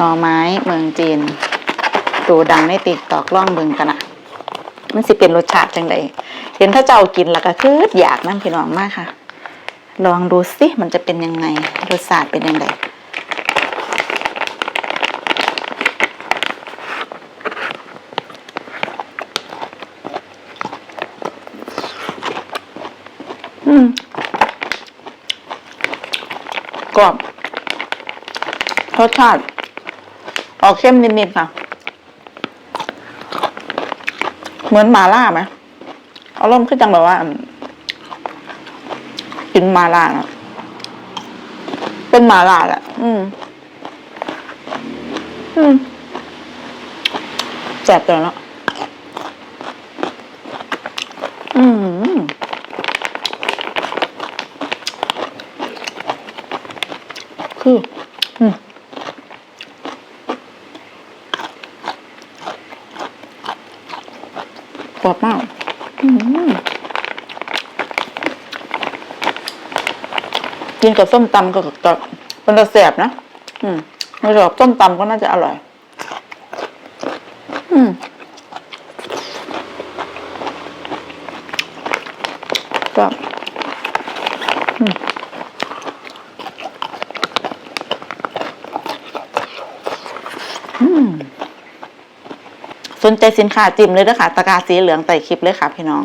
หน่อไม้เมืองจีนดูดังในติ๊กตอกล่องเบิงกันนะมันสิเป็นรสชาติจังใดเห็นถ้าเจ้ากินแล้วก็คืออยากนั่นพี่น้องมากค่ะ ลองดูสิมันจะเป็นยังไงรสชาติเป็นยังไงอืมกรอบรสชาติ ออกเข้มนิดๆค่ะ เหมือนหมาล่าไหมอารมณ์คือจังแบบว่า กินหมาล่าอะเป็นหมาล่าแหละ อืม อืมแสบตัวแล้วอืมคือ อืม กรอบมากอืมกินกับส้มตำก็ก็มันจะแสบนะ อืมไม่ชอบส้มตำก็น่าจะอร่อย อืมก็อืมอืม สนใจสินค้าจิ้มเลยนะคะตะกร้าสีเหลืองใส่คลิปเลยค่ะพี่น้อง